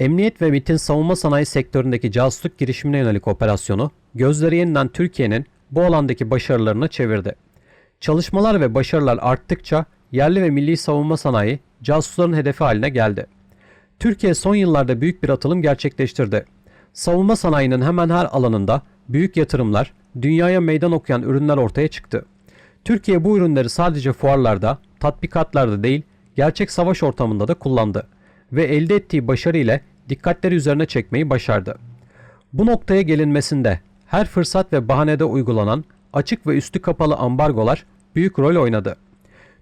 Emniyet ve MİT'in savunma sanayi sektöründeki casusluk girişimine yönelik operasyonu, gözleri yeniden Türkiye'nin bu alandaki başarılarını çevirdi. Çalışmalar ve başarılar arttıkça yerli ve milli savunma sanayi casusların hedefi haline geldi. Türkiye son yıllarda büyük bir atılım gerçekleştirdi. Savunma sanayinin hemen her alanında büyük yatırımlar, dünyaya meydan okuyan ürünler ortaya çıktı. Türkiye bu ürünleri sadece fuarlarda, tatbikatlarda değil, gerçek savaş ortamında da kullandı ve elde ettiği başarı ile dikkatleri üzerine çekmeyi başardı. Bu noktaya gelinmesinde her fırsat ve bahanede uygulanan açık ve üstü kapalı ambargolar büyük rol oynadı.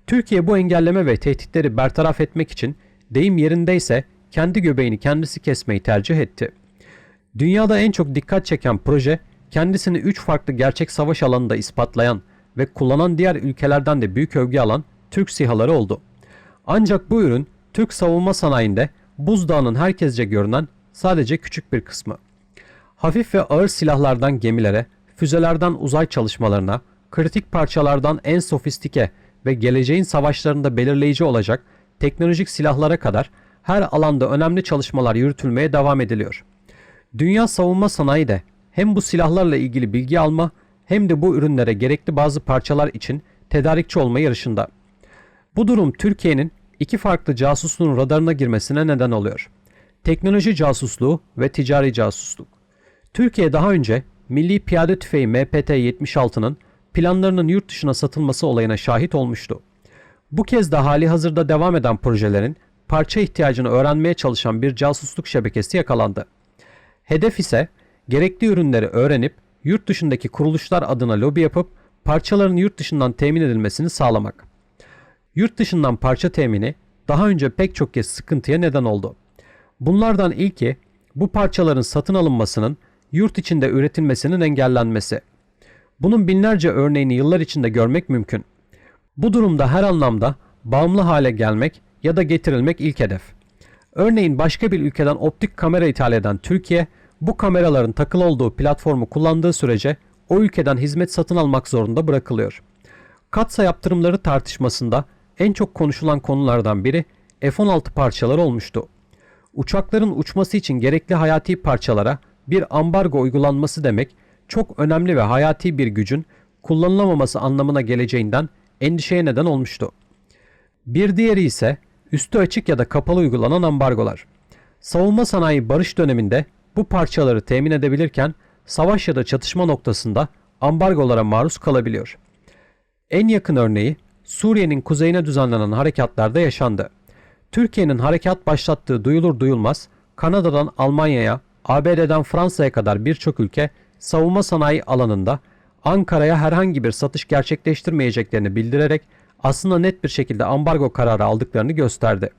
Türkiye bu engelleme ve tehditleri bertaraf etmek için deyim yerindeyse kendi göbeğini kendisi kesmeyi tercih etti. Dünyada en çok dikkat çeken proje kendisini 3 farklı gerçek savaş alanında ispatlayan ve kullanan diğer ülkelerden de büyük övgü alan Türk SİHA'ları oldu. Ancak bu ürün Türk savunma sanayinde buzdağının herkesce görünen sadece küçük bir kısmı. Hafif ve ağır silahlardan gemilere, füzelerden uzay çalışmalarına, kritik parçalardan en sofistike ve geleceğin savaşlarında belirleyici olacak teknolojik silahlara kadar her alanda önemli çalışmalar yürütülmeye devam ediliyor. Dünya savunma sanayi de hem bu silahlarla ilgili bilgi alma hem de bu ürünlere gerekli bazı parçalar için tedarikçi olma yarışında. Bu durum Türkiye'nin iki farklı casusluğun radarına girmesine neden oluyor. Teknoloji casusluğu ve ticari casusluk. Türkiye daha önce Milli Piyade Tüfeği MPT-76'nın planlarının yurt dışına satılması olayına şahit olmuştu. Bu kez de hali hazırda devam eden projelerin parça ihtiyacını öğrenmeye çalışan bir casusluk şebekesi yakalandı. Hedef ise gerekli ürünleri öğrenip yurt dışındaki kuruluşlar adına lobi yapıp parçaların yurt dışından temin edilmesini sağlamak. Yurt dışından parça temini daha önce pek çok kez sıkıntıya neden oldu. Bunlardan ilki bu parçaların satın alınmasının yurt içinde üretilmesinin engellenmesi. Bunun binlerce örneğini yıllar içinde görmek mümkün. Bu durumda her anlamda bağımlı hale gelmek ya da getirilmek ilk hedef. Örneğin başka bir ülkeden optik kamera ithal eden Türkiye, bu kameraların takılı olduğu platformu kullandığı sürece o ülkeden hizmet satın almak zorunda bırakılıyor. Katsa yaptırımları tartışmasında en çok konuşulan konulardan biri F-16 parçaları olmuştu. Uçakların uçması için gerekli hayati parçalara bir ambargo uygulanması demek çok önemli ve hayati bir gücün kullanılamaması anlamına geleceğinden endişeye neden olmuştu. Bir diğeri ise üstü açık ya da kapalı uygulanan ambargolar. Savunma sanayi barış döneminde bu parçaları temin edebilirken savaş ya da çatışma noktasında ambargolara maruz kalabiliyor. En yakın örneği Suriye'nin kuzeyine düzenlenen harekatlarda yaşandı. Türkiye'nin harekat başlattığı duyulur duyulmaz Kanada'dan Almanya'ya, ABD'den Fransa'ya kadar birçok ülke savunma sanayi alanında Ankara'ya herhangi bir satış gerçekleştirmeyeceklerini bildirerek aslında net bir şekilde ambargo kararı aldıklarını gösterdi.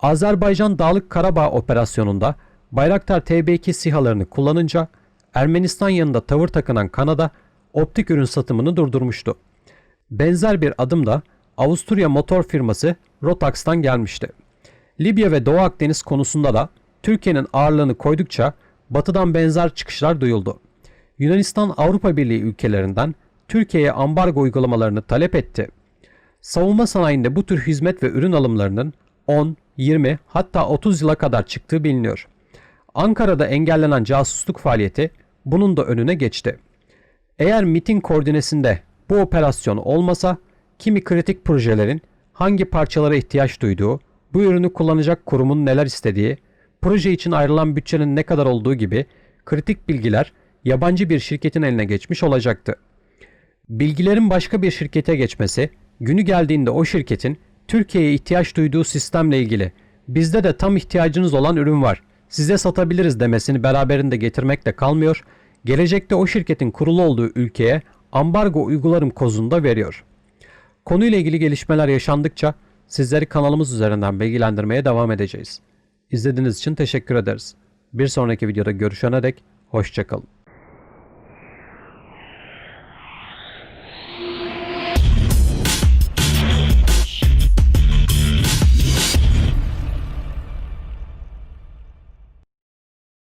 Azerbaycan Dağlık Karabağ operasyonunda Bayraktar TB2 SİHA'larını kullanınca Ermenistan yanında tavır takınan Kanada optik ürün satımını durdurmuştu. Benzer bir adım da Avusturya motor firması Rotax'tan gelmişti. Libya ve Doğu Akdeniz konusunda da Türkiye'nin ağırlığını koydukça batıdan benzer çıkışlar duyuldu. Yunanistan Avrupa Birliği ülkelerinden Türkiye'ye ambargo uygulamalarını talep etti. Savunma sanayinde bu tür hizmet ve ürün alımlarının 10, 20 hatta 30 yıla kadar çıktığı biliniyor. Ankara'da engellenen casusluk faaliyeti bunun da önüne geçti. Eğer MIT'in koordinesinde bu operasyon olmasa kimi kritik projelerin hangi parçalara ihtiyaç duyduğu, bu ürünü kullanacak kurumun neler istediği, proje için ayrılan bütçenin ne kadar olduğu gibi kritik bilgiler yabancı bir şirketin eline geçmiş olacaktı. Bilgilerin başka bir şirkete geçmesi, günü geldiğinde o şirketin Türkiye'ye ihtiyaç duyduğu sistemle ilgili bizde de tam ihtiyacınız olan ürün var, size satabiliriz demesini beraberinde getirmekle kalmıyor, gelecekte o şirketin kurulu olduğu ülkeye ambargo uygularım kozunda veriyor. Konuyla ilgili gelişmeler yaşandıkça sizleri kanalımız üzerinden bilgilendirmeye devam edeceğiz. İzlediğiniz için teşekkür ederiz. Bir sonraki videoda görüşene dek hoşçakalın.